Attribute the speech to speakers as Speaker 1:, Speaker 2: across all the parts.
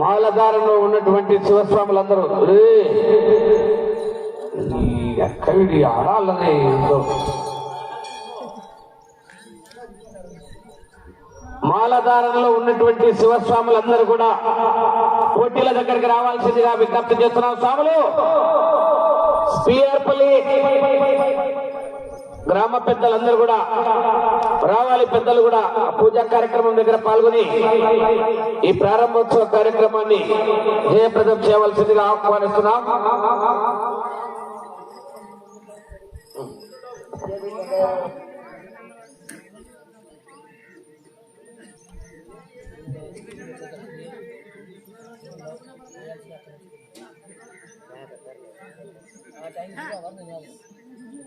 Speaker 1: మాలధారంలో ఉన్నటువంటి శివస్వాములందరూ "రే, ఎక్కడి మాలధారంలో ఉన్నటువంటి శివస్వాములందరూ కూడా పోటీల దగ్గరికి రావాల్సిందిగా విజ్ఞప్తి చేస్తున్నాం. స్వాములు స్పీయర్పల్లి గ్రామ పెద్దలందరూ కూడా రావాలి పెద్దలు కూడా పూజా కార్యక్రమం దగ్గర పాల్గొని ఈ ప్రారంభోత్సవ కార్యక్రమాన్ని జయప్రదం చేయవలసిందిగా ఆహ్వానిస్తున్నాం.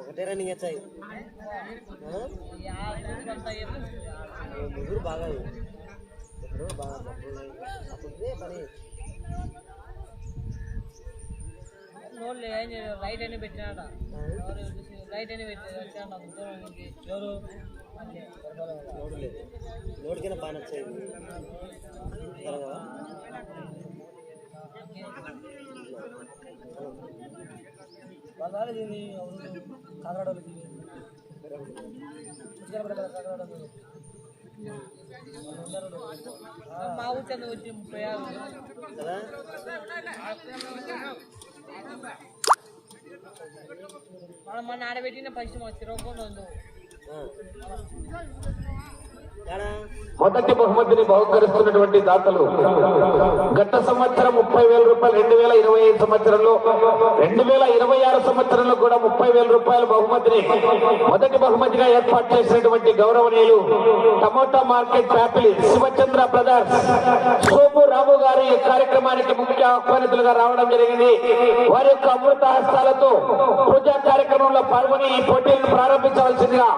Speaker 2: ఒకటే రన్నింగ్ వచ్చాయి ముగ్గురు బాగా ఇప్పుడు బాగా అప్పుడు పని?
Speaker 3: నోళ్ళు రైట్ అని పెట్టినాడ. రైట్ అని పెట్టాడు దూరం నుంచి ఎవరు?
Speaker 2: లోడు లేదు. లోడుకైనా బాగా
Speaker 3: మా ఊరి వచ్చి ముప్పై ఆరు
Speaker 2: కదా?
Speaker 3: మనం మన ఆడబెట్టిన ఫస్ట్ మా తిరగకుండా ఉంది
Speaker 1: మొదటి బహుమతిని బహుకరిస్తున్నటువంటి దాతలు గత సంవత్సరం ముప్పై వేల రూపాయలు రెండు వేల ఇరవై ఐదు సంవత్సరంలో రెండు వేల ఇరవై ఆరు సంవత్సరంలో కూడా ముప్పై వేల రూపాయల బహుమతిని మొదటి బహుమతిగా ఏర్పాటు చేసినటువంటి గౌరవనీయులు tomato market Pyapili Sivachandra brothers. Somu Ramu garu ఈ కార్యక్రమానికి ముఖ్య ఆహ్వానితులుగా రావడం జరిగింది. వారి యొక్క అమృత హస్తాలతో పూజా కార్యక్రమంలో పాల్గొని ఈ పోటీలను ప్రారంభించవలసిందిగా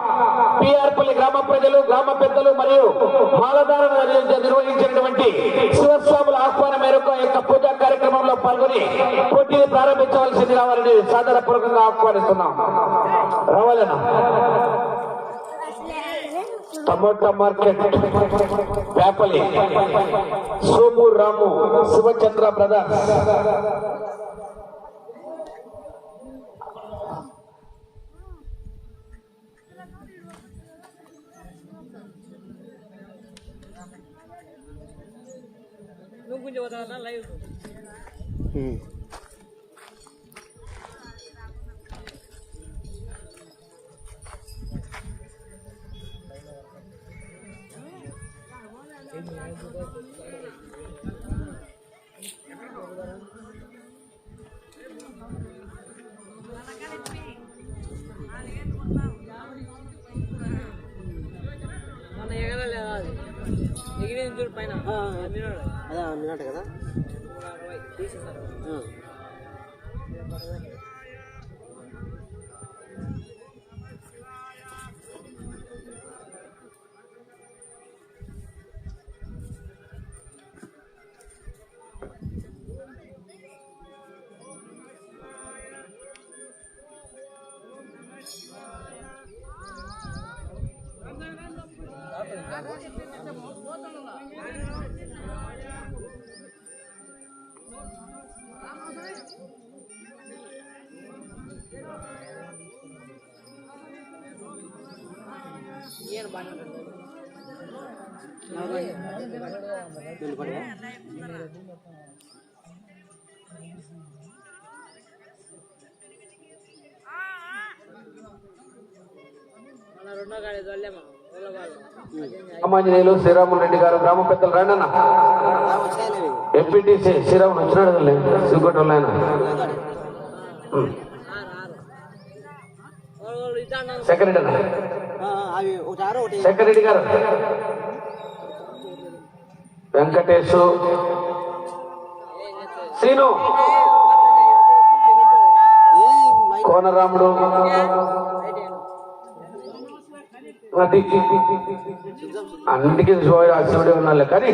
Speaker 1: పిఆర్పల్లి గ్రామ ప్రజలు గ్రామ పెద్దలు మరియు మాలధారణ నిర్వహించినటువంటి శివస్వాముల ఆహ్వానం మేరకు యొక్క పూజా కార్యక్రమంలో పాల్గొని పోటీని ప్రారంభించవలసిందిగా వారిని సాధారణపూర్వకంగా ఆహ్వానిస్తున్నాం. రావాలన్నా? Tomato market Vepali Somu Ramu Sivachandra brothers.
Speaker 3: కొంచెం పోతా లైవ్ మన అదే
Speaker 2: అన్నట్టు కదా?
Speaker 1: రామాంజనేయులు శ్రీరాములు రెడ్డి గారు గ్రామ పెద్దలు
Speaker 2: వచ్చాయి
Speaker 1: ఎంపీటీసీ శ్రీరాములు వచ్చినాడు సిగ్గొట్టలు ఆయన
Speaker 3: ఆరు ఆరు
Speaker 2: అవి ఒకటి ఒకటి
Speaker 1: గారు. వెంకటేశు. శ్రీను కోనరాముడు. అది. అన్నిటికీ శివుడే ఉన్నాలే కానీ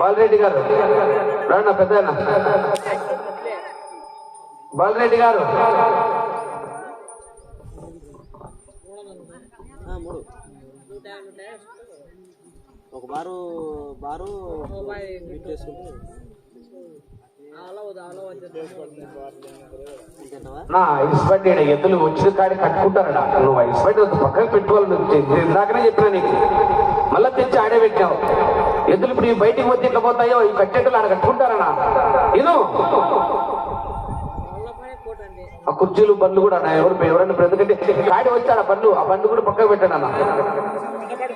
Speaker 1: బాలరెడ్డి గారు. రండి పెద్ద బాలరెడ్డి గారు.
Speaker 2: మూడు. ఒక బారు బారు
Speaker 1: నా ఇస్బండి ఎద్దులు వచ్చిన కాడి కట్టుకుంటారడా నువ్వు ఇస్బండి పక్కన పెట్టుకోవాలి ఇందాకనే చెప్పినా నీకు. మళ్ళా తెచ్చి ఆడే పెట్టావు ఎద్దులు ఇప్పుడు బయటికి వచ్చి ఇట్లా పోతాయో? ఈ కట్టేట్టులు ఆడ కట్టుకుంటారనా ఇదో ఆ కుర్చీలు బండ్లు కూడా అన్న ఎవరు ఎవరన్నా ఎందుకంటే కాడి వచ్చాడు ఆ బండ్లు ఆ బండ్లు కూడా పక్కకు పెట్టాడు అన్న.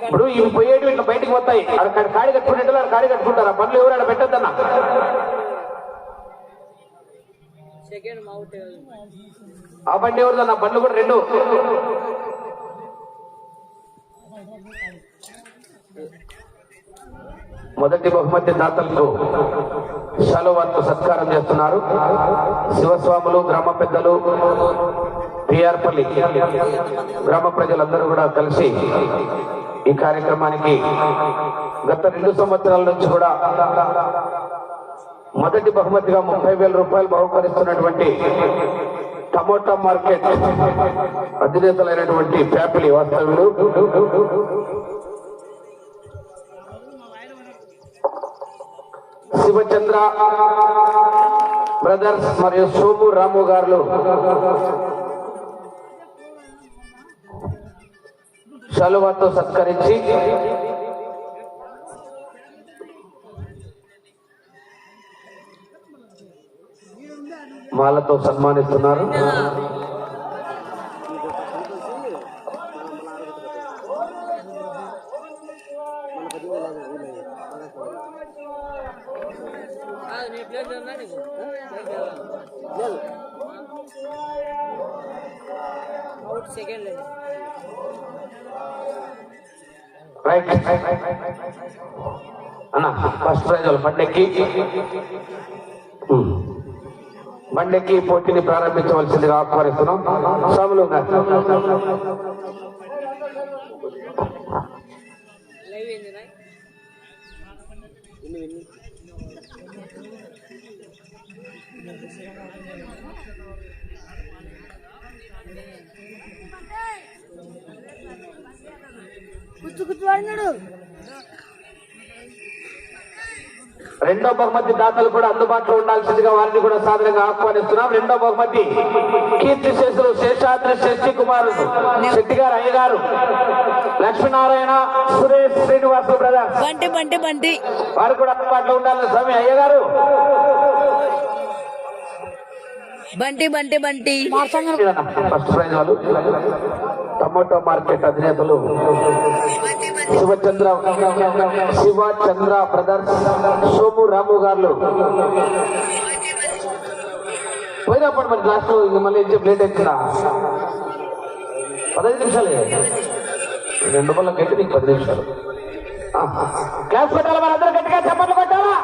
Speaker 1: ఇప్పుడు ఇవి పోయేటివి ఇట్లా బయటకు వస్తాయి అక్కడ కాడి- కాడి కట్టుకునేట్లు ఆడ కాడి కట్టుకుంటారు. ఆ బండ్లు ఎవరు ఆడ పెట్టద్దన్న ఆ బండి ఎవరిదన్న బండ్లు కూడా రెండు. మొదటి బహుమతి దాతలకు. శలువార్త సత్కారం చేస్తున్నారు. శివస్వాములు గ్రామ పెద్దలు పిఆర్పల్లి గ్రామ ప్రజలందరూ కూడా కలిసి ఈ కార్యక్రమానికి గత రెండు సంవత్సరాల నుంచి కూడా మొదటి బహుమతిగా ముప్పై వేల రూపాయలు బహుకరిస్తున్నటువంటి టమోటా మార్కెట్ అధినేతలైనటువంటి ప్యాపిలి వాస్తవ్యులు శివచంద్ర బ్రదర్స్ మరియు సోము రాము గారు. శలువాతో సత్కరించి. మాలతో సన్మానిస్తున్నారు
Speaker 2: మన పది వేల ఐదు వీళ్ళు
Speaker 3: కాదు నీ ప్లేట్ ఉందా నీకు ప్లేట్ లేదు అవుట్ సెకండ్ లేదు
Speaker 1: రైట్. అన్న ఫస్ట్ ప్రైజ్ వాళ్ళు బండెక్కి. బండెక్కి పోటీని ప్రారంభించవలసిందిగా ఆహ్వానిస్తున్నాం. స్వాములు రెండో బహుమతి దాతలు కూడా అందుబాటులో ఉండాల్సిందిగా వారిని కూడా సాధారణంగా ఆహ్వానిస్తున్నాం. రెండో బహుమతి కీర్తి శేషులు శేషాద్రి శశి కుమార్ శెట్టి గారు అయ్యగారు లక్ష్మీనారాయణ సురేష్ శ్రీనివాసు బ్రదర్.
Speaker 3: బంటి బంటి బంటి.
Speaker 1: వారు కూడా అందుబాటులో ఉండాలని స్వామి అయ్యగారు
Speaker 3: బంటి బంటి బంటి.
Speaker 1: ఫస్ట్ ప్రైజ్ వాళ్ళు. టమాటో మార్కెట్ అధినేతలు. శివచంద్ర శివచంద్ర బ్రదర్స్ సోము రాము గారు. పోయినప్పుడు మరి క్లాస్లో ఇంక మళ్ళీ ఇచ్చే ప్లేట్ అవుతున్నా పదహైదు నిమిషాలే. రెండు వల్ల గట్టి నీకు పది నిమిషాలు. క్లాస్ పెట్టాలి మన అందరూ గట్టిగా చెప్పట్లు కొట్టాలా?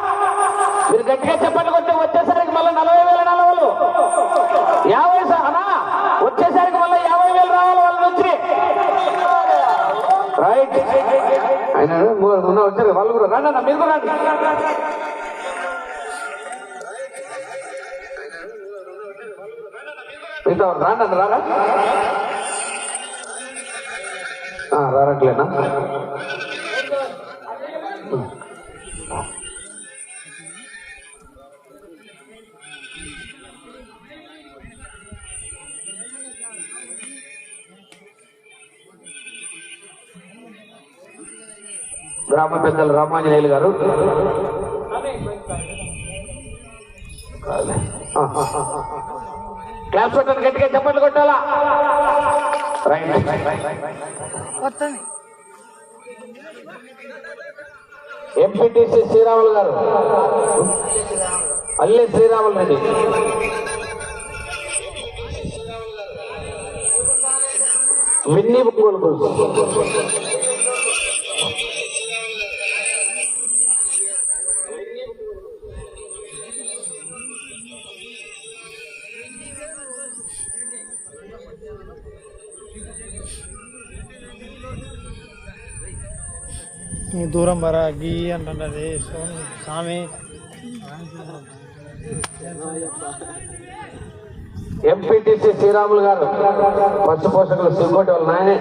Speaker 1: మీరు గట్టిగా చెప్పట్లు కొట్టి వచ్చేసరికి మళ్ళీ నలభై వేల నలభలు. యాభై అన్నా వచ్చేసరికి మళ్ళీ యాభై వేలు రావాలి. రైట్ ఆయన మొన్న వచ్చారు. వాళ్ళు కూడా రండి అన్న మీరు కూడా రండి. మిగతా రాండి అన్న రారా? రారట్లేనా గ్రామ పెద్దలు రామాంజనేయులు గారు. క్లాస్ కొట్టాను గట్టిగా చప్పట్లు కొట్టాలా? రైట్. ఎంపీటీసీ శ్రీరాములు గారు. అల్లె శ్రీరాములు రెడ్డి. మిన్ని ఒంగోలు
Speaker 2: దూరం బరా గీ అంటున్నది. స్వామి
Speaker 1: ఎంపీటీసీ శ్రీరాములు గారు పశు పోషకులు శ్రీకోటి వాళ్ళ నాయనే.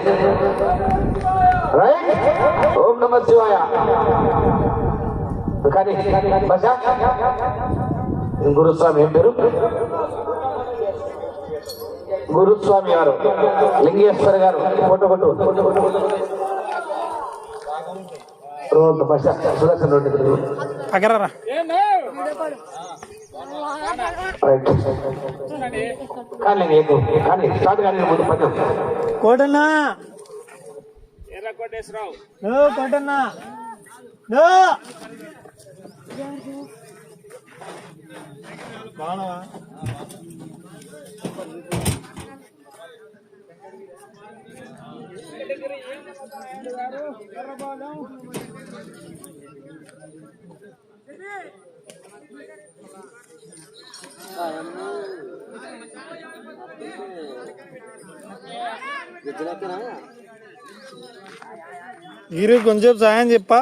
Speaker 1: రైట్? ఓం నమ శివాయ. కానీ గురుస్వామి ఏం పేరు? గురుస్వామి గారు లింగేశ్వర్ గారు ఫోటో కొట్టు. రోడ్డు బస సుదర్శన్ రోడ్డు
Speaker 2: కోటన్నా. బాగున్నావా? మీరు కొంచెం సాయం చెప్పా.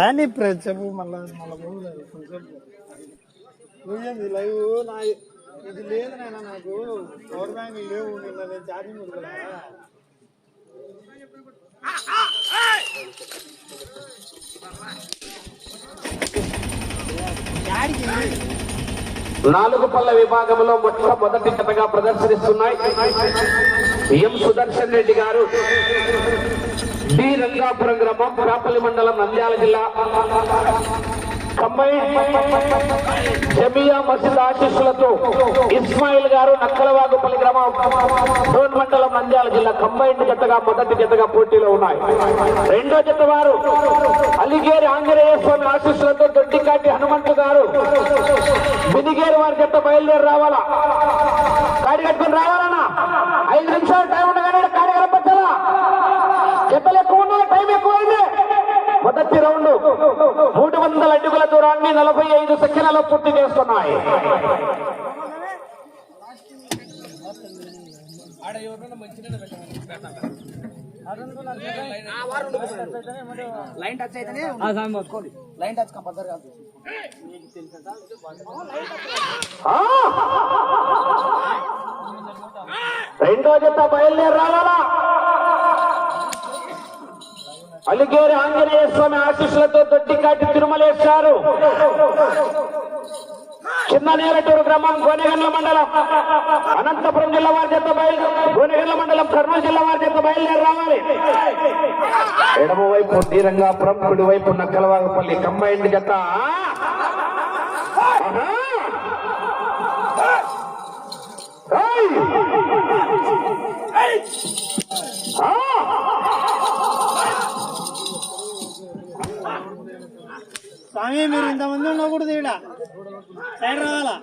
Speaker 2: అని చెప్పు మళ్ళా మళ్ళా కొంచెం లైవ్ నా ఇది లేదు నాయన నాకు. పవర్ బ్యాంక్ లేవు నిన్న నేను ఛార్జింగ్ వదలరా
Speaker 1: నాలుగు పళ్ళ విభాగంలో మొట్టమొదటి జతగా ప్రదర్శనిస్తున్నాయి ఎం సుదర్శన్ రెడ్డి గారు. డి రంగాపురం గ్రామం రాపల్లి మండలం నంద్యాల జిల్లా. కంబైన్ జమియా మసీద్ ఆశీస్సులతో ఇస్మాయిల్ గారు నక్కలవాగుపల్లి గ్రామం డోన్ మండలం నంద్యాల జిల్లా కంబైన్ జతగా మొదటి జతగా పోటీలో ఉన్నాయి. రెండో జత వారు అలిగేరి ఆంజనేయ స్వామి ఆశీస్సులతో దొడ్డికాటి హనుమంతు గారు. బిదిగేరి వారి జత బయలుదేరి రావాలా? కాడి కట్టుకుని రావాలన్నా? ఐదు నిమిషాలు టైం ఉండగానే కాడి కనపట్టాలా జతలు ఎక్కువ ఉన్నాయి టైం ఎక్కువైంది. మొదటి రౌండ్ మూడు వందల అడుగుల దూరాన్ని నలభై ఐదు సెకండ్లలో పూర్తి చేస్తున్నాయి.
Speaker 3: లైన్ టచ్ అయితేనే లైన్ టచ్ కంపల్సరీ కాదు
Speaker 1: ఆ! రెండో జత బయలుదేరి రావాలా అలిగేరి ఆంజనేయ స్వామి ఆశీస్సులతో దొడ్డికాటి తిరుమలేశారు. చిన్న నేరటూరు గ్రామం గోనెగండ్ల మండలం. అనంతపురం జిల్లా వారి చేత బయలు గోనెగండ్ల మండలం కర్నూలు జిల్లా వారి చేత బయలుదేరి రావాలి. ఎడమవైపు శ్రీరంగాపురం కుడివైపు నక్కలవాగపల్లి కంబైండ్ జత. ఆ!
Speaker 2: స్వామి మీరు ఇంతమంది ఉండకూడదు ఈడ సైడ్ రావాలా?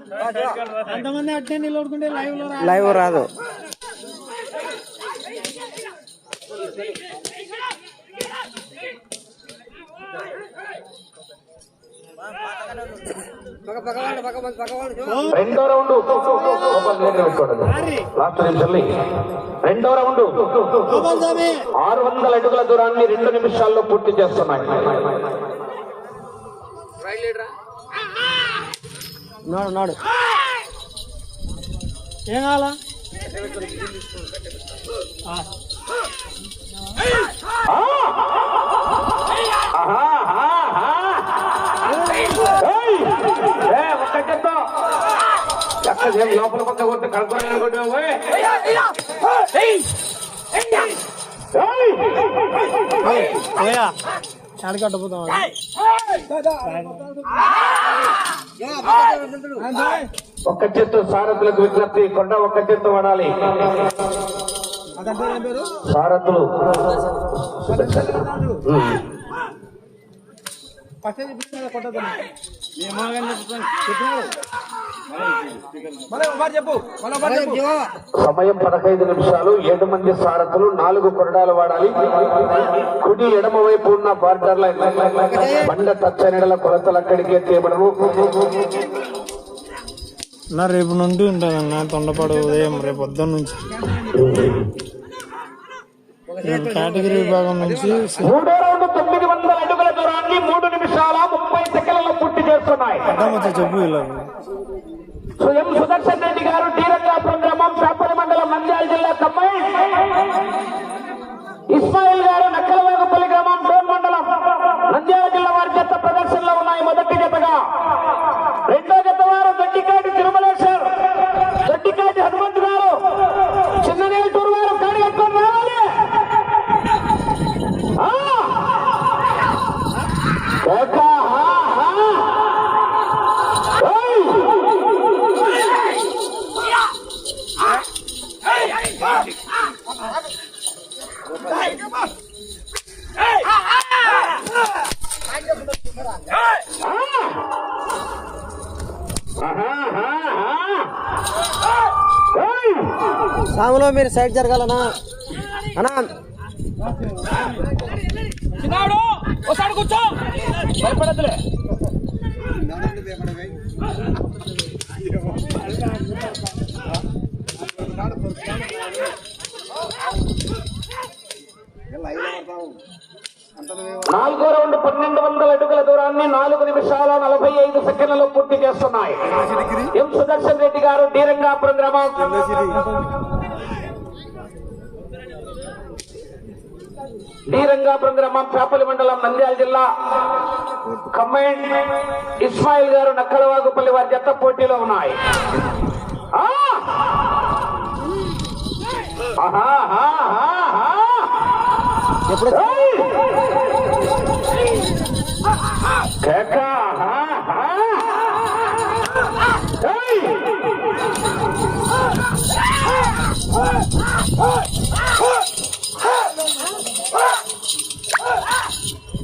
Speaker 2: అంతమంది అట్టే నిలబడుకుంటే లైవ్లో లైవ్ రాదు.
Speaker 1: రెండో రౌండ్. లాస్ట్ రెండో రౌండ్. ఆరు వందల అడుగుల దూరాన్ని రెండు నిమిషాల్లో పూర్తి చేస్తున్నాయి.
Speaker 2: నాడు నాడు. ఏం కావాలా?
Speaker 1: లోపల కొట్టి!
Speaker 2: పోయా అడ్డపోతాం
Speaker 1: ఒక్క చెట్టు సారథులకు విజ్ఞప్తి కొండ ఒక్క చెట్టు వాడాలి. సారథులు. ఉమ్.
Speaker 2: పచ్చ చెప్పిన కొట్టదు చెప్పినాడు
Speaker 1: సమయం పదహైదు నిమిషాలు. ఏడు మంది సారథులు నాలుగు కొరడాలు వాడాలి. కుడి ఎడమ వైపు ఉన్న బార్డర్ లైన్. బండ తచ్చనిడల కొలతలు అక్కడికే తేబడము
Speaker 2: నా రేపు నుండి ఉంటానన్న తొండపాడు ఉదయం రేపు పొద్దున్న నుంచి. కేటగిరీ విభాగం నుంచి
Speaker 1: మూడో రౌండ్ తొమ్మిది వందల అడుగుల దూరాన్ని మూడు నిమిషాల ముప్పై సెకండ్లలో పూర్తి చేస్తున్నాయి.
Speaker 2: చెప్పు వీళ్ళకి
Speaker 1: స్వయం సుదర్శన్ రెడ్డి గారు టీరంగాపురం గ్రామం చాపల్లి మండలం నంద్యాల జిల్లా కమ్మాయి. ఇస్మాయిల్
Speaker 4: సాములో మీరు సైడ్ జరగాలనా? అన్నా.
Speaker 3: చిన్నాడు ఒకసారి కూర్చో.
Speaker 1: భయపడద్దులే. నాలుగో రౌండ్ పన్నెండు వందల అడుగుల దూరాన్ని నాలుగు నిమిషాల నలభై ఐదు సెకండ్లలో పూర్తి చేస్తున్నాయి. ఎం సుదర్శన్ రెడ్డి గారు డీరంగాపురం గ్రామం. డీరంగాపురం గ్రామం చేపలి మండలం నంద్యాల జిల్లా. కమ్మైన్ ఇస్మాయిల్ గారు నక్కలవాగుపల్లి వారి జత పోటీలో ఉన్నాయి.
Speaker 4: ఎప్పుడు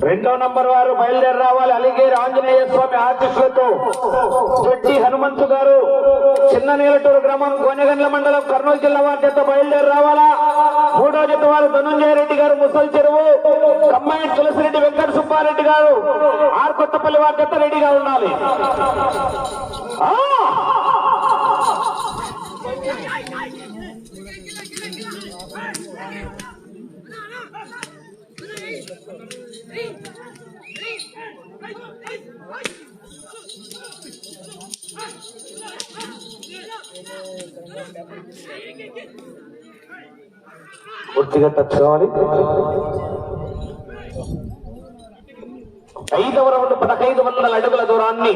Speaker 1: రెండో నంబర్ వారు బయలుదేరి రావాలి అలిగేరి ఆంజనేయ స్వామి ఆర్టిస్టులతో చెట్టి హనుమంతు గారు చిన్న నీలటూరు గ్రామం గోనెగండ్ల మండలం కర్నూలు జిల్లా వారి చేత బయలుదేరి రావాలా మూడో జత వారు ధనుంజయ రెడ్డి గారు ముసలి చెరువు కమ్మాయి తులసిరెడ్డి వెంకట సుబ్బారెడ్డి గారు ఆర్ కొత్తపల్లి వారి చేత రెడీగా ఉండాలి. పూర్తిగా టచ్ కావాలి. ఐదవ రౌండ్ పదహైదు వందల అడుగుల దూరాన్ని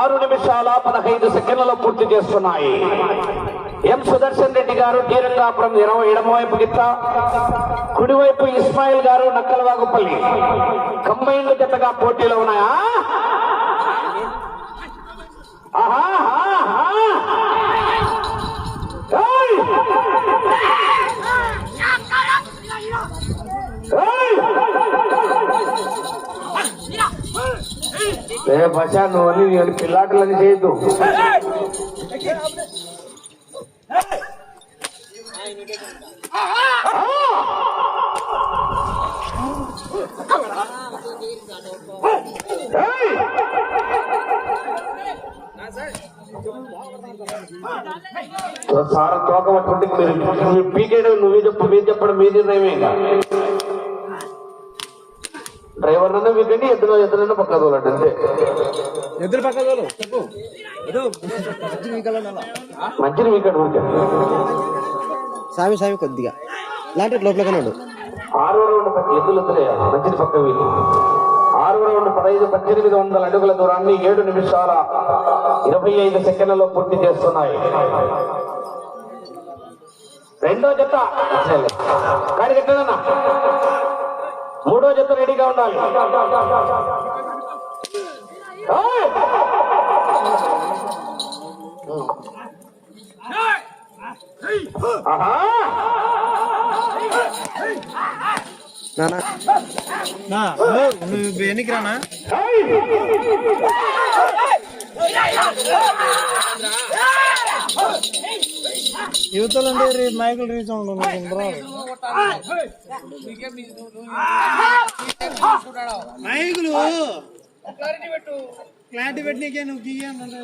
Speaker 1: ఆరు నిమిషాల పదహైదు సెకండ్లలో పూర్తి చేస్తున్నాయి. ఎం సుదర్శన్ రెడ్డి గారు టీరంగాపురం ఇరవై ఎడమవైపు గిత్త. కుడివైపు ఇస్మాయిల్ గారు నక్కలవాగుపల్లి. కంబైన్లు జతగా పోటీలో ఉన్నాయా? ఆహా, ఏ బసా నువ్వు అని నేను పిల్లాటలని చేయొద్దు. సార్ తోక పట్టుకుంటే మీరు మీరు పీకేయడం నువ్వే చెప్పు మీరు చెప్పడం మీ నిర్ణయమే డ్రైవర్ నన్ను మీకండి ఎద్దులో ఎద్దులన్నా పక్క తోలండి అంతే.
Speaker 4: ఎదురు పక్క చెప్పు.
Speaker 1: మంచిది మీకండి ఊరికే.
Speaker 4: సామి సామి కొద్దిగా. ఇలాంటి లోపలగానే ఉండు.
Speaker 1: ఆరో రౌండ్ పక్క ఎద్దులు వద్దులే మంచిది పక్క వీళ్ళు. ఆరో రౌండ్ పదహైదు పద్దెనిమిది వందల అడుగుల దూరాన్ని ఏడు నిమిషాల ఇరవై ఐదు సెకండ్లలో పూర్తి చేస్తున్నాయి. రెండో జత. కాడి కట్టనన్నా మూడో జత రెడీగా ఉండాలి.
Speaker 2: నువ్వు ఎన్నికి రానా
Speaker 1: ఏయ్!
Speaker 2: యువతలు అంటే రీ- మైకులు రీచ్ ఉండదు మైకులు! క్లారిటీ పెట్టినకే నువ్వు గీయంటే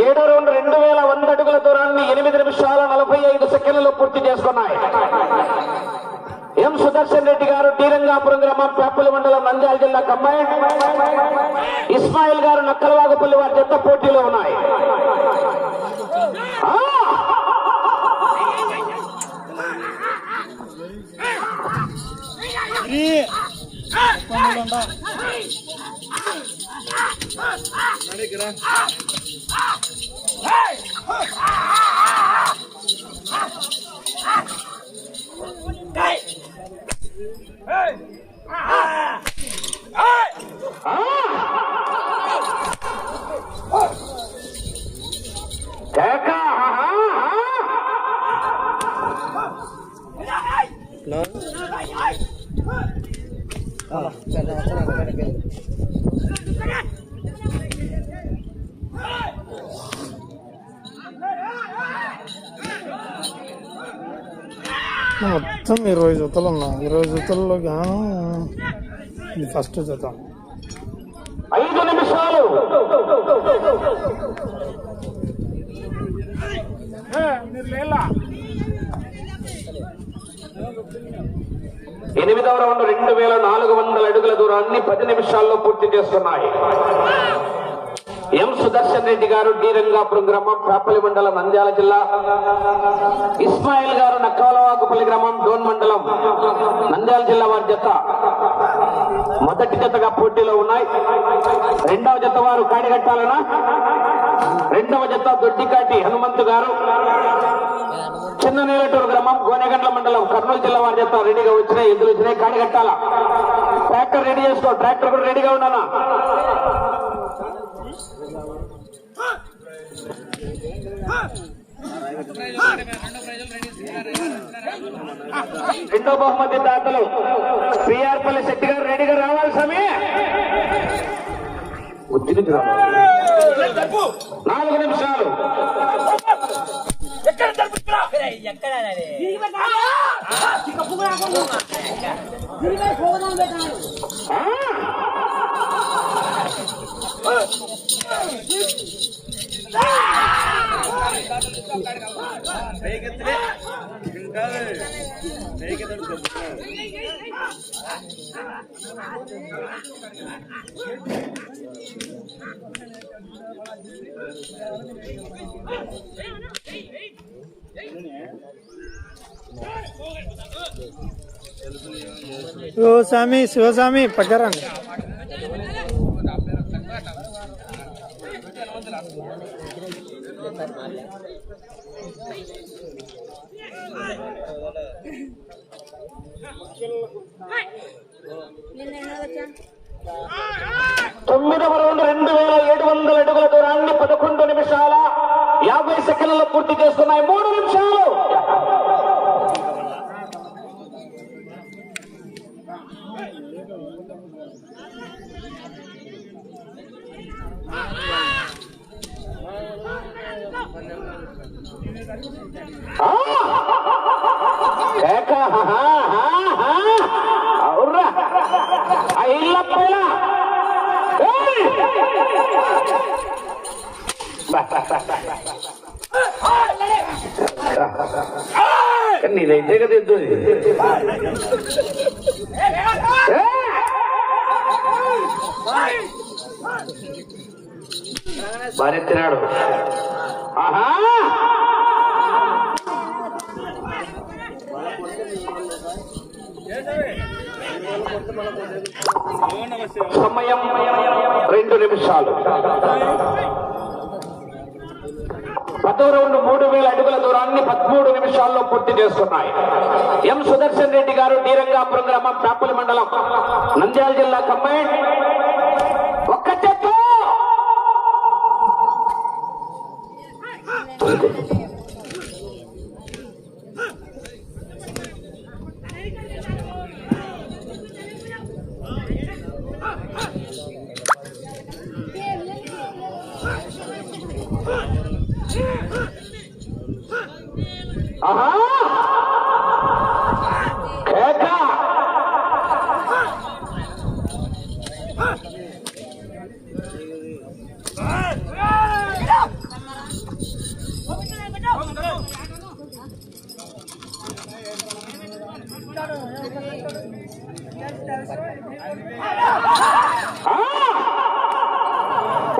Speaker 1: ఏడు రౌండ్ రెండు వేల వంద అడుగుల దూరాన్ని ఎనిమిది నిమిషాల నలభై ఐదు సెకండ్లలో పూర్తి చేసుకున్నాయి ఎం సుదర్శన్ రెడ్డి గారు టీరంగాపురం గ్రామం పేపల్లి మండలం నంద్యాల జిల్లా కమ్మాయి. ఇస్మాయిల్ గారు నక్కలవాగపల్లి వారి జత పోటీలో ఉన్నాయి. ఆ! కేక! ఆహా!
Speaker 2: మొత్తం ఇరవై జతలు ఉన్నా. ఇరవై జతల్లో గాను ఇది ఫస్ట్ జత.
Speaker 1: ఐదు నిమిషాలు. ఎనిమిదవ రౌండ్ రెండు వేల నాలుగు వందల అడుగుల దూరాన్ని పది నిమిషాల్లో పూర్తి చేస్తున్నాయి. ఎం సుదర్శన్ రెడ్డి గారు డి రంగాపురం గ్రామం పేపల్లి మండలం నంద్యాల జిల్లా. ఇస్మాయిల్ గారు నక్కలవాకుపల్లి గ్రామం డోన్ మండలం నంద్యాల జిల్లా వారి జత. మొదటి జతగా పోటీలో ఉన్నాయి. రెండవ జత వారు కాడిగట్టాలనా? రెండవ జత దొడ్డికాటి హనుమంతు గారు. చిన్న నీలటూరు గ్రామం గోనెగండ్ల మండలం కర్నూలు జిల్లా వారి జత రెడీగా వచ్చినాయి ఎదురు వచ్చినాయి కాడిగట్టాల? ట్రాక్టర్ రెడీ చేసుకో ట్రాక్టర్ కూడా రెడీగా ఉన్నానా? రెండో బహుమతి దాతలు పిఆర్పల్లి శెట్టి గారు రెడీగా రావాలి స్వామి. ఒత్తిడి రావాలి నాలుగు నిమిషాలు.
Speaker 2: శివస్వామి శివస్వామి పక్కరండి.
Speaker 1: తొమ్మిదవ రౌండ్ రెండు వేల ఏడు వందల అడుగుల దూరాన్ని పదకొండు నిమిషాల యాభై సెకండ్లలో పూర్తి చేస్తున్నాయి. మూడు నిమిషాలు. ఎద్దు బాగా తిన్నాడు. ఆహా! సమయం రెండు నిమిషాలు. పద రౌండ్ మూడు వేల అడుగుల దూరాన్ని పదమూడు నిమిషాల్లో పూర్తి చేస్తున్నాయి. ఎం సుదర్శన్ రెడ్డి గారు డీరంగాపురం గ్రామం పేపలి మండలం నంద్యాల జిల్లా కంబైన్. ఒక్క చెట్టు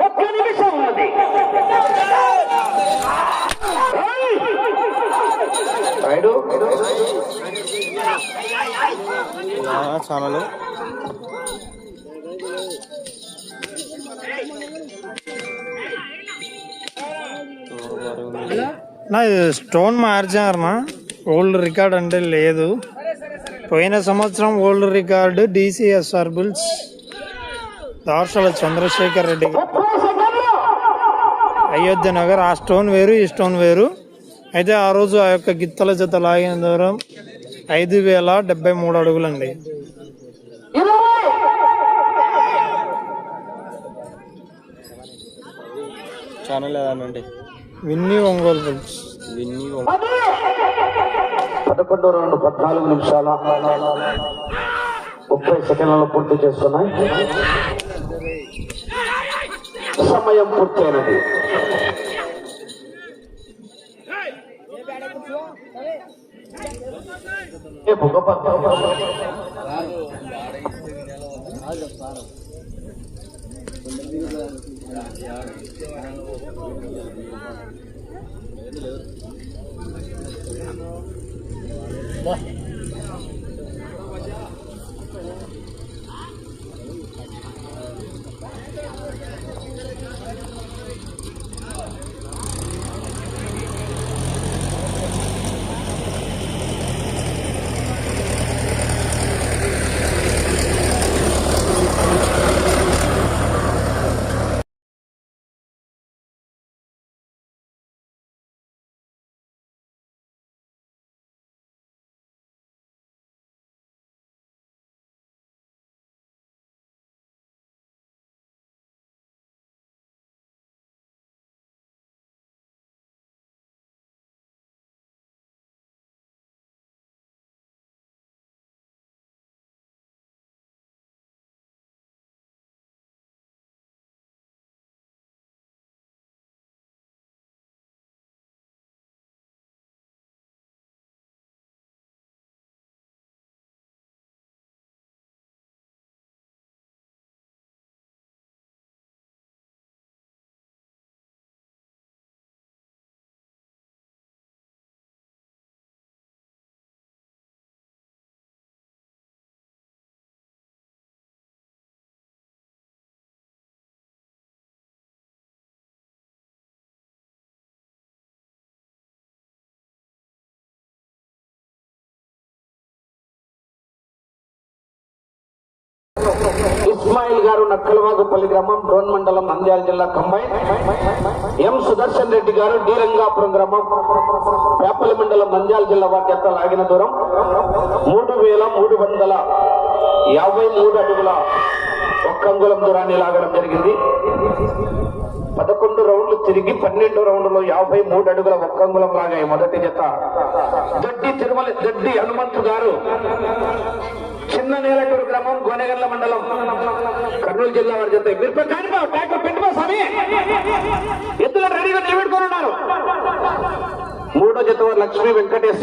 Speaker 1: ఒక్క నిమిషం ఉన్నది
Speaker 4: ఛానల్
Speaker 2: నా ఇది స్టోన్ మార్చారనా ఓల్డ్ రికార్డ్ అంటే లేదు. పోయిన సంవత్సరం ఓల్డ్ రికార్డు డిసిఎస్ఆర్ బిల్స్ దార్షల చంద్రశేఖర్ రెడ్డి అయోధ్య నగర్ ఆ స్టోన్ వేరు ఈ స్టోన్ వేరు. అయితే ఆ రోజు ఆ యొక్క గిత్తల జత లాగిన దూరం ఐదు వేల డెబ్బై మూడు అడుగులండి.
Speaker 4: ఛానల్ ఏదనండి
Speaker 2: విన్ని ఒంగోలు బిల్స్
Speaker 4: విన్ని
Speaker 1: పది పదకొండు రెండు పద్నాలుగు నిమిషాల ముప్పై సెకండ్లలో పూర్తి చేస్తున్నాయి. సమయం పూర్తయినది. ఏ 来。ఇస్మాయిల్ గారు నక్కలవాగుపల్లి గ్రామం డోన్ మండలం నంద్యాల జిల్లా కంబైన్ ఎం సుదర్శన్ రెడ్డి గారు డి రంగాపురం గ్రామం పేపల్లి మండలం నంద్యాల జిల్లా వాటి యొక్క లాగిన దూరం. మూడు వేల మూడు వందల యాభై మూడు అడుగుల ఒక్క అంగుళం దూరాన్ని లాగడం జరిగింది. పదకొండు రౌండ్లు తిరిగి పన్నెండు రౌండ్లో యాభై మూడు అడుగుల ఒక్కంగులం లాగాయి మొదటి జత. దొడ్డి తిరుమల దొడ్డి హనుమంతు గారు చిన్న నేలటూరు గ్రామం గోనెగర్ల మండలం. కర్నూలు జిల్లా వారి జత. మీరు కానిపో ట్రాక్టర్ పెట్టుకో స్వామి. ఎద్దులు రెడీగా నిలబెట్టుకొని ఉన్నారు. మూడో జత వారు లక్ష్మీ వెంకటేశ్వర